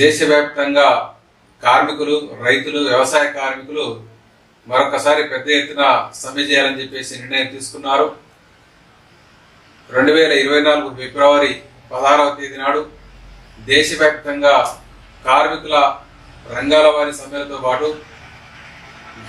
దేశవ్యాప్తంగా కార్మికులు రైతులు వ్యవసాయ కార్మికులు మరొకసారి పెద్ద ఎత్తున సమ్మె చేయాలని చెప్పేసి నిర్ణయం తీసుకున్నారు. రెండు వేల ఇరవై నాలుగు ఫిబ్రవరి పదహారవ తేదీ నాడు దేశవ్యాప్తంగా కార్మికుల రంగాల వారి సమ్మెలతో పాటు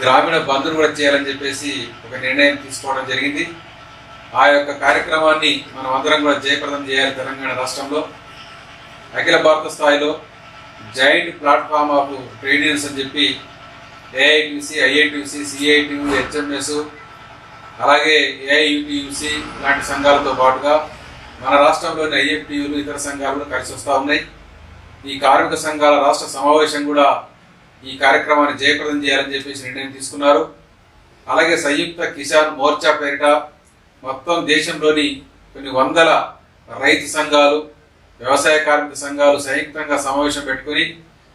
గ్రామీణ బంధును కూడా చేయాలని చెప్పేసి ఒక నిర్ణయం తీసుకోవడం జరిగింది. ఆ యొక్క కార్యక్రమాన్ని మనం అందరం కూడా జయప్రదం చేయాలి తెలంగాణ రాష్ట్రంలో. అఖిల భారత స్థాయిలో joint platform of trade unions అని చెప్పి ఏఐటిసి ఐఐటిసి సిఐటియు హెచ్ఎంఎస్ అలాగే ఏఐయుటియుసి లాంటి సంఘాలతో పాటుగా మన రాష్ట్రంలోని ఐఎఫ్టీయులు ఇతర సంఘాలు కలిసి వస్తూ ఉన్నాయి. ఈ కార్మిక సంఘాల రాష్ట్ర సమావేశం కూడా ఈ కార్యక్రమాన్ని జయప్రదం చేయాలని చెప్పేసి నిర్ణయం తీసుకున్నారు. అలాగే సంయుక్త కిసాన్ మోర్చా పేరిట మొత్తం దేశంలోని కొన్ని వందల రైతు సంఘాలు వ్యవసాయ కార్మిక సంఘాలు సంయుక్తంగా సమావేశం పెట్టుకుని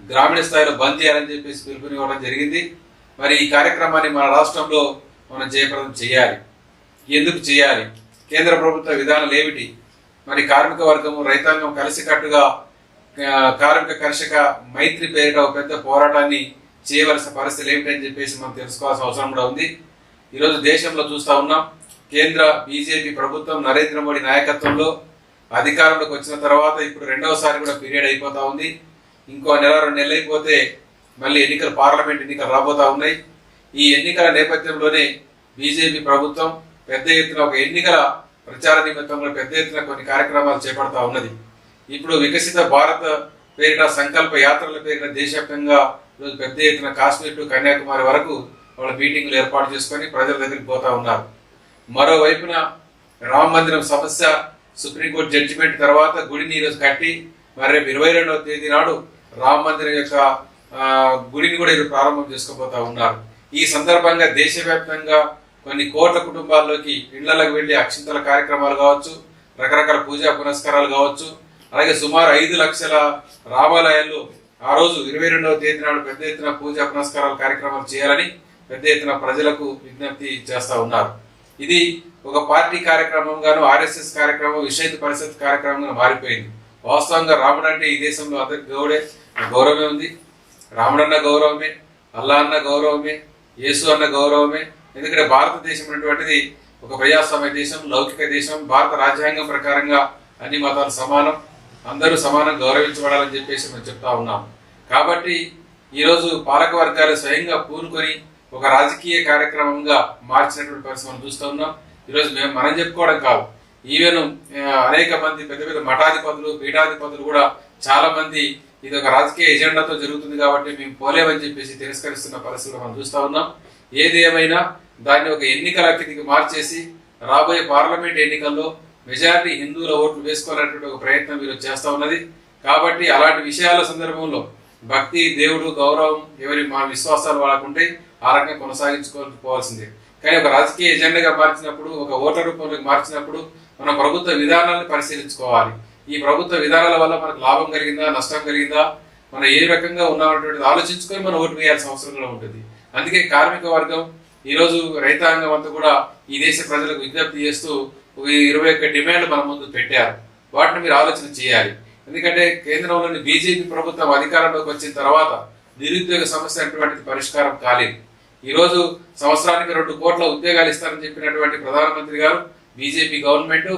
గ్రామీణ స్థాయిలో బంద్ చేయాలని చెప్పేసి పిలుపునివ్వడం జరిగింది. మరి ఈ కార్యక్రమాన్ని మన రాష్ట్రంలో మనం జయప్రదం చేయాలి. ఎందుకు చేయాలి? కేంద్ర ప్రభుత్వ విధానాలు ఏమిటి? మరి కార్మిక వర్గము రైతాంగం కలిసికట్టుగా కార్మిక కర్షక మైత్రి పేరిట ఒక పెద్ద పోరాటాన్ని చేయవలసిన పరిస్థితులు ఏమిటని చెప్పేసి మనం తెలుసుకోవాల్సిన అవసరం కూడా ఉంది. ఈరోజు దేశంలో చూస్తా ఉన్నాం కేంద్ర బీజేపీ ప్రభుత్వం నరేంద్ర మోడీ నాయకత్వంలో అధికారంలోకి వచ్చిన తర్వాత ఇప్పుడు రెండవసారి కూడా పీరియడ్ అయిపోతా ఉంది. ఇంకో నెల రెండు నెలలు అయిపోతే మళ్ళీ ఎన్నికలు పార్లమెంట్ ఎన్నికలు రాబోతా ఉన్నాయి. ఈ ఎన్నికల నేపథ్యంలోనే బీజేపీ ప్రభుత్వం పెద్ద ఎత్తున ఒక ఎన్నికల ప్రచార నిమిత్తంలో పెద్ద ఎత్తున కొన్ని కార్యక్రమాలు చేపడతా ఉన్నది. ఇప్పుడు వికసిత భారత్ పేరిట సంకల్ప యాత్రల పేరిట దేశవ్యాప్తంగా ఈరోజు పెద్ద ఎత్తున కాశ్మీర్ టు కన్యాకుమారి వరకు వాళ్ళ మీటింగ్లు ఏర్పాటు చేసుకొని ప్రజల దగ్గరికి పోతా ఉన్నారు. మరోవైపున రామ మందిరం సమస్య సుప్రీంకోర్టు జడ్జిమెంట్ తర్వాత గుడిని ఈరోజు కట్టి మరి రేపు ఇరవై రెండవ తేదీ నాడు రామ మందిరం యొక్క గుడిని కూడా ఈరోజు ప్రారంభం చేసుకోబోతా ఉన్నారు. ఈ సందర్భంగా దేశవ్యాప్తంగా కొన్ని కోట్ల కుటుంబాల్లోకి ఇళ్ళలోకి వెళ్ళి అక్షింతల కార్యక్రమాలు కావచ్చు రకరకాల పూజా పునస్కారాలు కావచ్చు అలాగే సుమారు ఐదు లక్షల రామాలయాల్లో ఆ రోజు ఇరవై రెండవ తేదీ నాడు పెద్ద ఎత్తున పూజా పునస్కారాల కార్యక్రమాలు చేయాలని పెద్ద ఎత్తున ప్రజలకు విజ్ఞప్తి చేస్తా ఉన్నారు. ఇది ఒక పార్టీ కార్యక్రమం గాను ఆర్ఎస్ఎస్ కార్యక్రమం విషయ పరిషత్ కార్యక్రమంగా మారిపోయింది. వాస్తవంగా రాముడు అంటే ఈ దేశంలో అందరికి గౌడే గౌరవమే ఉంది. రాముడన్న గౌరవమే అల్లా అన్న గౌరవమే యేసు అన్న గౌరవమే. ఎందుకంటే భారతదేశం అనేటువంటిది ఒక ప్రజాస్వామ్య దేశం లౌకిక దేశం భారత రాజ్యాంగం ప్రకారంగా అన్ని మతాలు సమానం. అందరూ సమానం గౌరవించబడాలని చెప్పేసి మేము చెప్తా ఉన్నాం. కాబట్టి ఈరోజు పాలక వర్గాలు స్వయంగా పూనుకొని ఒక రాజకీయ కార్యక్రమంగా మార్చినటువంటి పరిస్థితి మనం చూస్తూ ఉన్నాం. ఈరోజు మేము మనం చెప్పుకోవడం కాదు. ఈవెన్ అనేక మంది పెద్ద పెద్ద మఠాధిపతులు పీఠాధిపతులు కూడా చాలా మంది ఇది ఒక రాజకీయ ఎజెండాతో జరుగుతుంది కాబట్టి మేము పోలేమని చెప్పేసి తిరస్కరిస్తున్న పరిస్థితులు మనం చూస్తూ ఉన్నాం. ఏది ఏమైనా దాన్ని ఒక ఎన్నికల కిందికి మార్చేసి రాబోయే పార్లమెంట్ ఎన్నికల్లో మెజారిటీ హిందువుల ఓట్లు వేసుకోవాలనేటువంటి ఒక ప్రయత్నం మీరు చేస్తూ ఉన్నది. కాబట్టి అలాంటి విషయాల సందర్భంలో భక్తి దేవుడు గౌరవం ఎవరి మా విశ్వాసాలు వాళ్ళకుంటే ఆ రకంగా కొనసాగించుకోవాల్సిందే. కానీ ఒక రాజకీయ ఎజెండాగా మార్చినప్పుడు ఒక ఓటర్ రూపంలోకి మార్చినప్పుడు మన ప్రభుత్వ విధానాలను పరిశీలించుకోవాలి. ఈ ప్రభుత్వ విధానాల వల్ల మనకు లాభం కలిగిందా నష్టం కలిగిందా? మనం ఏ రకంగా ఉన్నామనేటువంటిది ఆలోచించుకొని మనం ఓటు వేయాల్సిన అవసరంలో ఉంటుంది. అందుకే కార్మిక వర్గం ఈరోజు రైతాంగం అంతా కూడా ఈ దేశ ప్రజలకు విజ్ఞప్తి చేస్తూ ఒక ఇరవై ఒక్క డిమాండ్ మన ముందు పెట్టారు. వాటిని మీరు ఆలోచన చేయాలి. ఎందుకంటే కేంద్రంలోని బీజేపీ ప్రభుత్వం అధికారంలోకి వచ్చిన తర్వాత నిరుద్యోగ సమస్య అటువంటిది పరిష్కారం కాలేదు. ఈరోజు సంవత్సరానికి రెండు కోట్ల ఉద్యోగాలు ఇస్తారని చెప్పినటువంటి ప్రధానమంత్రి గారు బీజేపీ గవర్నమెంట్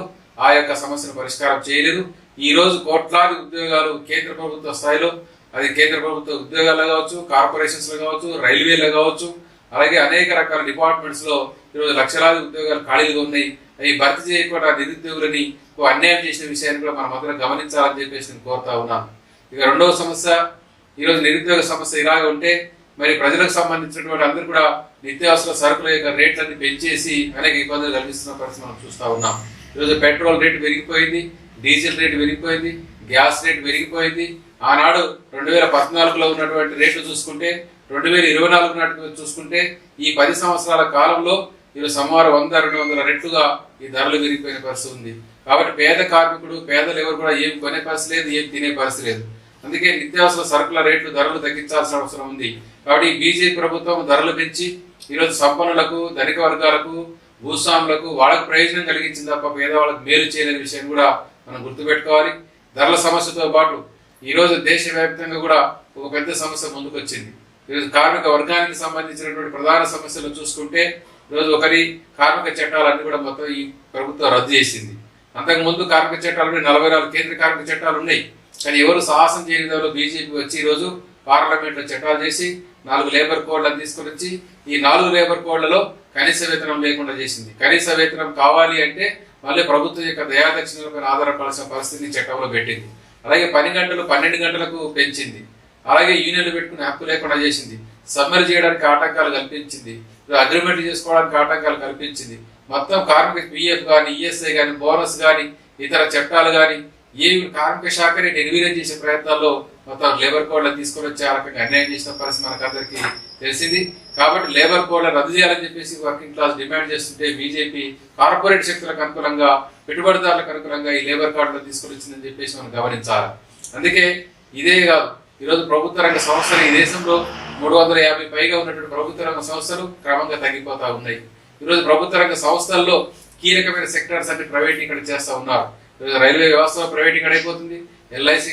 ఆ యొక్క సమస్యను పరిష్కారం చేయలేదు. ఈ రోజు కోట్లాది ఉద్యోగాలు కేంద్ర ప్రభుత్వ స్థాయిలో అది కేంద్ర ప్రభుత్వ ఉద్యోగాలు కావచ్చు కార్పొరేషన్స్లో కావచ్చు రైల్వేలో కావచ్చు అలాగే అనేక రకాల డిపార్ట్మెంట్స్లో ఈరోజు లక్షలాది ఉద్యోగాలు ఖాళీలుగా ఉన్నాయి. అవి భర్తీ చేయకుండా నిరుద్యోగులని ఓ అన్యాయం చేసిన విషయాన్ని కూడా మనం అందరం గమనించాలని చెప్పేసి నేను కోరుతా ఉన్నాను. ఇక రెండవ సమస్య ఈరోజు నిరుద్యోగ సమస్య ఇలాగే ఉంటే మరి ప్రజలకు సంబంధించినటువంటి అందరూ కూడా నిత్యావసర సరుకుల యొక్క రేట్లన్నీ పెంచేసి అనేక ఇబ్బందులు కలిగిస్తున్న పరిస్థితి మనం చూస్తూ ఉన్నాం. ఈరోజు పెట్రోల్ రేటు పెరిగిపోయింది డీజిల్ రేటు పెరిగిపోయింది గ్యాస్ రేటు పెరిగిపోయింది. ఆనాడు రెండు వేల పద్నాలుగులో ఉన్నటువంటి రేట్లు చూసుకుంటే రెండు వేల ఇరవై నాలుగు నాటికి చూసుకుంటే ఈ పది సంవత్సరాల కాలంలో ఈరోజు సుమారు వంద రెండు వందల రెట్లుగా ఈ ధరలు పెరిగిపోయిన పరిస్థితి ఉంది. కాబట్టి పేద కార్మికుడు పేదలు ఎవరు కూడా ఏం కొనే పరిస్థితి లేదు ఏం తినే పరిస్థితి లేదు. అందుకే నిత్యావసర సరుకుల రేట్లు ధరలు తగ్గించాల్సిన అవసరం ఉంది. కాబట్టి బీజేపీ ప్రభుత్వం ధరలు పెంచి ఈరోజు సంపన్నులకు ధనిక వర్గాలకు భూస్వాములకు వాళ్ళకు ప్రయోజనం కలిగించింది తప్ప పేదవాళ్ళకు మేలు చేయలేని విషయం కూడా మనం గుర్తుపెట్టుకోవాలి. ధరల సమస్యతో పాటు ఈరోజు దేశవ్యాప్తంగా కూడా ఒక పెద్ద సమస్య ముందుకొచ్చింది. ఈరోజు కార్మిక వర్గానికి సంబంధించినటువంటి ప్రధాన సమస్యలు చూసుకుంటే ఈరోజు ఒకరి కార్మిక చట్టాలన్నీ కూడా మొత్తం ఈ ప్రభుత్వం రద్దు చేసింది. అంతకు ముందు కార్మిక చట్టాలు ఉన్నాయి, నలభై నాలుగు కేంద్ర కార్మిక చట్టాలు ఉన్నాయి. కానీ ఎవరు సాహసం చేయని బీజేపీ వచ్చి ఈరోజు రోజు పార్లమెంట్ చట్టాలు చేసి నాలుగు లేబర్ కోడ్లను తీసుకొని వచ్చి ఈ నాలుగు లేబర్ కోడ్లలో కనీస వేతనం లేకుండా చేసింది. కనీస వేతనం కావాలి అంటే మళ్ళీ ప్రభుత్వం యొక్క దయాదక్షిణలపై ఆధారపడాల్సిన పరిస్థితిని చట్టంలో పెట్టింది. అలాగే పని గంటలు పన్నెండు గంటలకు పెంచింది. అలాగే యూనియన్లు పెట్టుకునే హక్కు లేకుండా చేసింది. సమ్మర్ చేయడానికి ఆటంకాలు కల్పించింది. అగ్రిమెంట్ చేసుకోవడానికి ఆటంకాలు కల్పించింది. మొత్తం కార్మిక పిఎఫ్ కానీ ఈఎస్ఐ కానీ బోనస్ కానీ ఇతర చట్టాలు కానీ ఏ కార్మిక శాఖని నిర్వీర్యం చేసే ప్రయత్నాల్లో మొత్తం లేబర్ కోడ్లను తీసుకొని వచ్చే ఆ రకంగా అన్యాయం చేసిన పరిస్థితి మనకు అందరికీ తెలిసింది. కాబట్టి లేబర్ కోడ్లను రద్దు చేయాలని చెప్పేసి వర్కింగ్ క్లాస్ డిమాండ్ చేస్తుంటే బీజేపీ కార్పొరేట్ శక్తులకు అనుకూలంగా పెట్టుబడిదారులకు అనుకూలంగా ఈ లేబర్ కార్డులను తీసుకొని వచ్చిందని చెప్పేసి మనం గమనించాలి. అందుకే ఇదే కాదు ఈరోజు ప్రభుత్వ రంగ సంస్థలు ఈ దేశంలో మూడు వందల యాభై పైగా ఉన్నటువంటి ప్రభుత్వ రంగ సంస్థలు క్రమంగా తగ్గిపోతా ఉన్నాయి. ఈరోజు ప్రభుత్వ రంగ సంస్థల్లో కీలకమైన సెక్టర్స్ అన్ని ప్రైవేటీకరణ చేస్తూ ఉన్నారు. రైల్వే వ్యవస్థ ప్రైవేటీకరణ అయిపోతుంది ఎల్ఐసి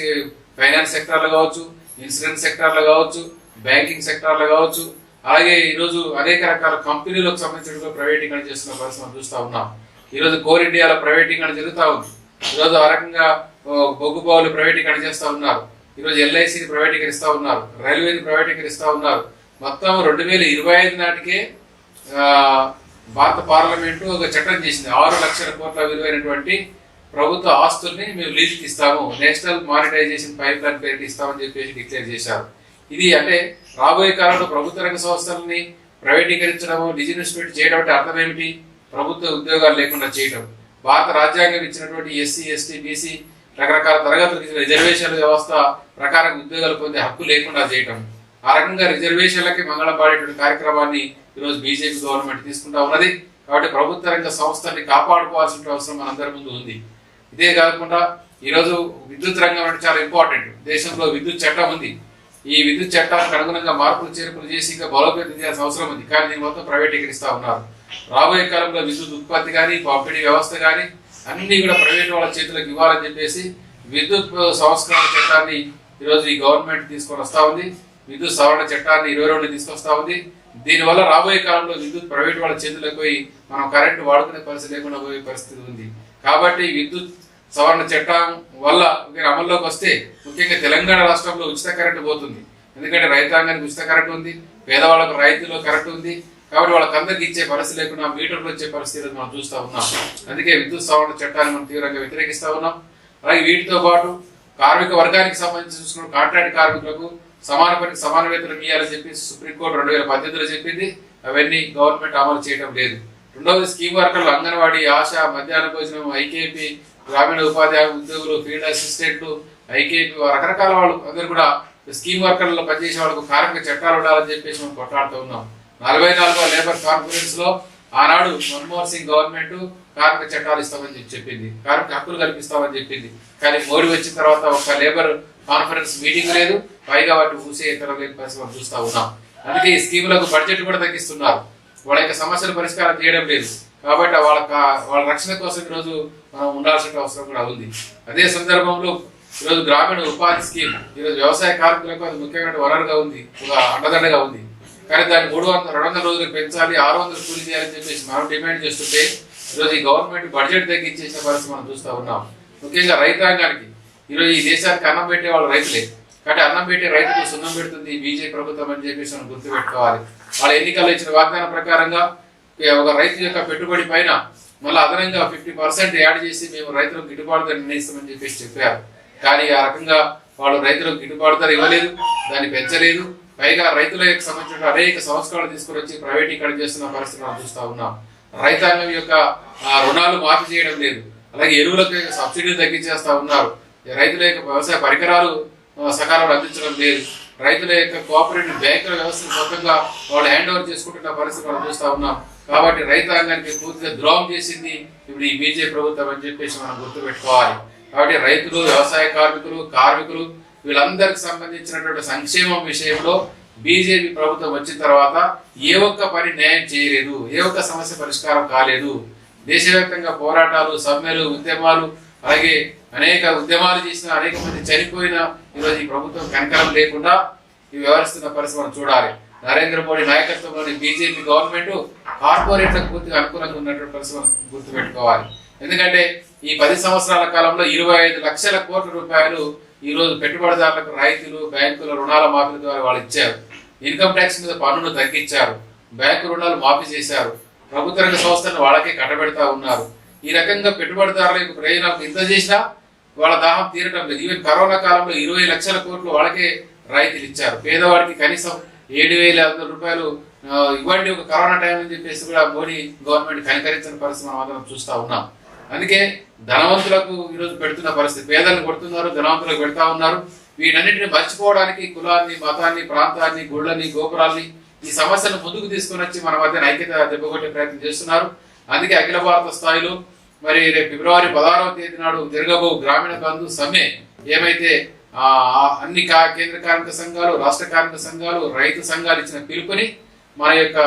ఫైనాన్స్ సెక్టార్లో కావచ్చు ఇన్సూరెన్స్ సెక్టార్లో కావచ్చు బ్యాంకింగ్ సెక్టార్లో కావచ్చు. అలాగే ఈరోజు అనేక రకాల కంపెనీలకు సంబంధించిన ప్రైవేటీకరణ చేస్తున్న పరిస్థితి మనం చూస్తా ఉన్నాం. ఈరోజు కోర్ ఇండియాలో ప్రైవేటీకరణ జరుగుతూ ఉంది. ఈరోజు ఆ రకంగా ఓ, బొగ్గు బావులు ప్రైవేటీకరణ చేస్తూ ఉన్నారు. ఈరోజు ఎల్ఐసిని ప్రైవేటీకరిస్తూ ఉన్నారు. రైల్వేని ప్రైవేటీకరిస్తూ ఉన్నారు. మొత్తం రెండు వేల ఇరవై ఐదు నాటికే భారత పార్లమెంటు ఒక చట్టం చేసింది. ఆరు లక్షల కోట్ల విలువైనటువంటి ప్రభుత్వ ఆస్తుల్ని మేము లీజుకి ఇస్తాము. నేషనల్ మానిటైజేషన్ పైప్ లైన్ పేరుకి ఇస్తామని చెప్పేసి డిక్లేర్ చేశారు. ఇది అంటే రాబోయే కాలంలో ప్రభుత్వ రంగ సంస్థలని ప్రైవేటీకరించడము డిజిన్వెస్ట్మెంట్ చేయడం అంటే అర్థం ఏమిటి? ప్రభుత్వ ఉద్యోగాలు లేకుండా చేయడం. భారత రాజ్యాంగం ఇచ్చినటువంటి ఎస్సీ ఎస్టీ బీసీ రకరకాల తరగతులకు రిజర్వేషన్ల వ్యవస్థ ప్రకారం ఉద్యోగాలు పొందే హక్కు లేకుండా చేయటం. ఆ రకంగా రిజర్వేషన్లకి మంగళపాడేటువంటి కార్యక్రమాన్ని ఈరోజు బీజేపీ గవర్నమెంట్ తీసుకుంటా ఉన్నది. కాబట్టి ప్రభుత్వ రంగ సంస్థల్ని కాపాడుకోవాల్సిన అవసరం మనందరి ముందు ఉంది. ఇదే కాకుండా ఈరోజు విద్యుత్ రంగం అంటే చాలా ఇంపార్టెంట్ దేశంలో విద్యుత్ చట్టం ఉంది. ఈ విద్యుత్ చట్టానికి అనుగుణంగా మార్పులు చేర్పులు చేసి ఇంకా బలోపేతం చేయాల్సిన అవసరం ఉంది. కానీ దీని మొత్తం ప్రైవేటీకరిస్తా ఉన్నారు. రాబోయే కాలంలో విద్యుత్ ఉత్పత్తి కానీ పంపిణీ వ్యవస్థ కానీ అన్ని కూడా ప్రైవేట్ వాళ్ళ చేతులకు ఇవ్వాలని చెప్పేసి విద్యుత్ సంస్కరణ చట్టాన్ని ఈరోజు ఈ గవర్నమెంట్ తీసుకొని వస్తా ఉంది. విద్యుత్ సవరణ చట్టాన్ని ఇరవై రెండు తీసుకొస్తా ఉంది. దీనివల్ల రాబోయే కాలంలో విద్యుత్ ప్రైవేట్ వాళ్ళ చేతులకు పోయి మనం కరెంటు వాడుకునే పరిస్థితి లేకుండా పోయే పరిస్థితి ఉంది. కాబట్టి విద్యుత్ సవరణ చట్టం వల్ల మీరు అమల్లోకి వస్తే ముఖ్యంగా తెలంగాణ రాష్ట్రంలో ఉచిత కరెంటు పోతుంది. ఎందుకంటే రైతాంగానికి ఉచిత కరెంటు ఉంది పేదవాళ్ళకు రైతులో కరెంటు ఉంది. కాబట్టి వాళ్ళకి అందరికి ఇచ్చే పరిస్థితి లేకుండా మీటర్లు వచ్చే పరిస్థితి మనం చూస్తా ఉన్నాం. అందుకే విద్యుత్ సవరణ చట్టాన్ని మనం తీవ్రంగా వ్యతిరేకిస్తూ ఉన్నాం. అలాగే వీటితో పాటు కార్మిక వర్గానికి సంబంధించి చూసుకున్న కాంట్రాక్ట్ కార్మికులకు సమాన పనికి సమాన వేతనం ఇవ్వాలని చెప్పి సుప్రీంకోర్టు రెండు వేల పద్దెనిమిదిలో చెప్పింది. అవన్నీ గవర్నమెంట్ అమలు చేయడం లేదు. రెండవది స్కీమ్ వర్కర్లు అంగన్వాడీ ఆశ మధ్యాహ్న భోజనం ఐకేపీ గ్రామీణ ఉపాధ్యాయ ఉద్యోగులు ఫీల్డ్ అసిస్టెంట్లు ఐకేపీ రకరకాల వాళ్ళు అందరూ కూడా స్కీమ్ వర్కర్లలో పనిచేసే వాళ్ళకు కార్మిక చట్టాలు ఉండాలని చెప్పేసి మనం కొట్లాడుతూ ఉన్నాం. నలభై నాలుగో లేబర్ కాన్ఫరెన్స్లో ఆనాడు మన్మోహన్ సింగ్ గవర్నమెంట్ కార్మిక చట్టాలు ఇస్తామని చెప్పి చెప్పింది. కార్మిక హక్కులు కల్పిస్తామని చెప్పింది. కానీ మోడీ వచ్చిన తర్వాత ఒక లేబర్ కాన్ఫరెన్స్ మీటింగ్ లేదు. పైగా వాటి ఊసే ఇతర లేని పరిస్థితి మనం చూస్తా ఉన్నాం. అందుకే ఈ స్కీములకు బడ్జెట్ కూడా తగ్గిస్తున్నారు. వాళ్ళ యొక్క సమస్యలు పరిష్కారం చేయడం లేదు. కాబట్టి వాళ్ళ కా- వాళ్ళ రక్షణ కోసం ఈరోజు మనం ఉండాల్సిన అవసరం కూడా ఉంది. అదే సందర్భంలో ఈరోజు గ్రామీణ ఉపాధి స్కీమ్ ఈరోజు వ్యవసాయ కార్మికులకు అది ముఖ్యమైన వనరుగా ఉంది ఒక అండదండగా ఉంది. కానీ దాన్ని మూడు వందల రెండు వందల రోజులు పెంచాలి ఆరు వందలు కూలి చేయాలని చెప్పేసి మనం డిమాండ్ చేస్తుంటే ఈరోజు ఈ గవర్నమెంట్ బడ్జెట్ తగ్గించేసిన పరిస్థితి మనం చూస్తూ ఉన్నాం. ముఖ్యంగా రైతాంగానికి ఈరోజు ఈ దేశానికి అన్నం పెట్టే వాళ్ళు రైతులే. కాబట్టి అన్నం పెట్టే రైతుకు సున్నం పెడుతుంది బీజేపీ ప్రభుత్వం అని చెప్పేసి మనం గుర్తుపెట్టుకోవాలి. వాళ్ళ ఎన్నికల్లో ఇచ్చిన వాగ్దానం ప్రకారంగా ఒక రైతు యొక్క పెట్టుబడి పైన మళ్ళీ అదనంగా ఫిఫ్టీ పర్సెంట్ యాడ్ చేసి మేము రైతులకు గిట్టుబాటు ధర నిర్ణయిస్తామని చెప్పేసి చెప్పారు. కానీ ఆ రకంగా వాళ్ళు రైతులకు గిట్టుబాటు ధర ఇవ్వలేదు దాన్ని పెంచలేదు. పైగా రైతులకు సంబంధించిన అనేక సంస్కరణలు తీసుకొని వచ్చి ప్రైవేటీకరణ చేస్తున్న పరిస్థితి మనం చూస్తా ఉన్నాం. రైతాంగం యొక్క రుణాలు మాఫీ చేయడం లేదు. అలాగే ఎరువులకు సబ్సిడీలు తగ్గించేస్తా ఉన్నారు. రైతుల యొక్క వ్యవసాయ పరికరాలు సకాలంలో అందించడం లేదు. రైతుల యొక్క కోఆపరేటివ్ బ్యాంకుల వ్యవస్థను మొత్తంగా వాళ్ళు హ్యాండ్ ఓవర్ చేసుకుంటున్న పరిస్థితి మనం చూస్తా ఉన్నాం. కాబట్టి రైతాంగానికి పూర్తిగా ద్రోహం చేసింది ఇప్పుడు ఈ బీజేపీ ప్రభుత్వం అని చెప్పేసి మనం గుర్తుపెట్టుకోవాలి. కాబట్టి రైతులు వ్యవసాయ కార్మికులు కార్మికులు వీళ్ళందరికి సంబంధించినటువంటి సంక్షేమం విషయంలో బీజేపీ ప్రభుత్వం వచ్చిన తర్వాత ఏ ఒక్క పని న్యాయం చేయలేదు. ఏ ఒక్క సమస్య పరిష్కారం కాలేదు. దేశవ్యాప్తంగా పోరాటాలు సమ్మెలు ఉద్యమాలు అలాగే అనేక ఉద్యమాలు చేసిన అనేక మంది చనిపోయిన ఈరోజు ఈ ప్రభుత్వం కనికరం లేకుండా ఈ వ్యవహరిస్తున్న పరిస్థితి మనం చూడాలి. నరేంద్ర మోడీ నాయకత్వంలోని బీజేపీ గవర్నమెంట్ కార్పొరేట్లకు పూర్తిగా అనుకూలంగా ఉన్నటువంటి పరిస్థితి మనం గుర్తుపెట్టుకోవాలి. ఎందుకంటే ఈ పది సంవత్సరాల కాలంలో ఇరవై ఐదు లక్షల కోట్ల రూపాయలు ఈ రోజు పెట్టుబడిదారులకు రైతులు బ్యాంకుల రుణాల మాఫీ ద్వారా వాళ్ళు ఇచ్చారు. ఇన్కమ్ ట్యాక్స్ మీద పన్నును తగ్గించారు. బ్యాంకు రుణాలు మాఫీ చేశారు. ప్రభుత్వ రంగ సంస్థలను వాళ్ళకే కట్టబెడతా ఉన్నారు. ఈ రకంగా పెట్టుబడిదారుల యొక్క ప్రయోజనాలకు ఇంత చేసినా వాళ్ళ దాహం తీరటం లేదు. ఈవెన్ కరోనా కాలంలో ఇరవై లక్షల కోట్లు వాళ్ళకే రాయితీలు ఇచ్చారు. పేదవాడికి కనీసం ఏడు వేల వందల రూపాయలు ఇవ్వండి ఒక కరోనా టైం అని చెప్పేసి కూడా మోడీ గవర్నమెంట్ కనికరించిన పరిస్థితి మనం అందరం చూస్తా ఉన్నాం. అందుకే ధనవంతులకు ఈరోజు పెడుతున్న పరిస్థితి. పేదలను కొడుతున్నారు ధనవంతులకు పెడతా ఉన్నారు. వీటన్నిటిని మర్చిపోవడానికి కులాన్ని మతాన్ని ప్రాంతాన్ని గుళ్ళని గోపురాల్ని ఈ సమస్యను ముందుకు తీసుకొని వచ్చి మన మధ్య ఐక్యత దెబ్బకొట్టే ప్రయత్నం చేస్తున్నారు. అందుకే అఖిల భారత స్థాయిలో మరి రేపు ఫిబ్రవరి పదహారవ తేదీ నాడు జరగబో గ్రామీణ బంధు సమ్మె. ఏమైతే ఆ, అన్ని కేంద్ర కార్మిక సంఘాలు రాష్ట్ర కార్మిక సంఘాలు రైతు సంఘాలు ఇచ్చిన పిలుపుని మన యొక్క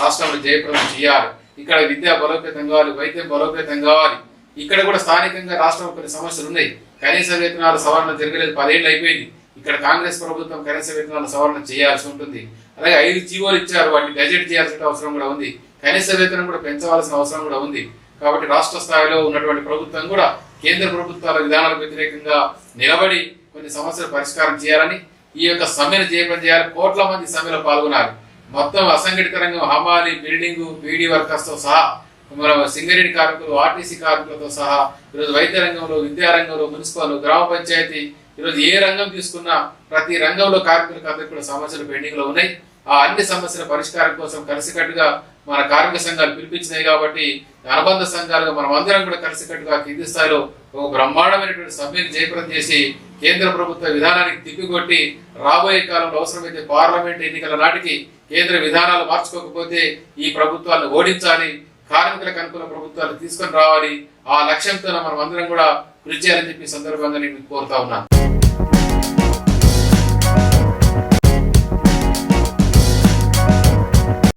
రాష్ట్రంలో జయప్రదం చేయాలి. ఇక్కడ విద్యా బలోపేతం కావాలి వైద్యం బలోపేతం కావాలి. ఇక్కడ కూడా స్థానికంగా రాష్ట్రంలో కొన్ని సమస్యలు ఉన్నాయి. కనీస వేతనాలు సవరణ జరగలేదు పదేళ్ళు అయిపోయింది. ఇక్కడ కాంగ్రెస్ ప్రభుత్వం కనీస వేతనాలు సవరణ చేయాల్సి ఉంటుంది. అలాగే ఐదు జీవోలు ఇచ్చారు వాటిని గజెట్ చేయాల్సిన అవసరం కూడా ఉంది. కనీస వేతనం కూడా పెంచవలసిన అవసరం కూడా ఉంది. కాబట్టి రాష్ట్ర స్థాయిలో ఉన్నటువంటి ప్రభుత్వం కూడా కేంద్ర ప్రభుత్వాల విధానాలకు వ్యతిరేకంగా నిలబడి కొన్ని సమస్యలు పరిష్కారం చేయాలని ఈ యొక్క సమ్మెను జయప్రదం చేయాలి. కోట్ల మంది సమ్మెలో పాల్గొనాలి. మొత్తం అసంఘటిత రంగం హమాలి బిల్డింగ్ బీడీ వర్కర్స్తో సహా సింగరేణి కార్మికులు ఆర్టీసీ కార్మికులతో సహా ఈరోజు వైద్య రంగంలో విద్యా రంగంలో మున్సిపల్ గ్రామ పంచాయతీ ఈరోజు ఏ రంగం తీసుకున్నా ప్రతి రంగంలో కార్మికులకు అందరికీ కూడా సమస్యలు పెండింగ్లో ఉన్నాయి. ఆ అన్ని సమస్యల పరిష్కారం కోసం కలిసికట్టుగా మన కార్మిక సంఘాలు పిలిపించినాయి కాబట్టి అనుబంధ సంఘాలుగా మనం అందరం కూడా కలిసికట్టుగా కింది స్థాయిలో ఒక బ్రహ్మాండమైనటువంటి సభ్యుని జయప్రదం చేసి కేంద్ర ప్రభుత్వ విధానానికి తిప్పికొట్టి రాబోయే కాలంలో అవసరమైతే పార్లమెంట్ ఎన్నికల నాటికి కేంద్ర విధానాలు మార్చుకోకపోతే ఈ ప్రభుత్వాలను ఓడించాలి కార్మికులకు అనుకూల ప్రభుత్వాలు తీసుకొని రావాలి. ఆ లక్ష్యంతో మనం అందరం కూడా కృషి చేయాలని చెప్పి సందర్భంగా నేను కోరుతా ఉన్నాను.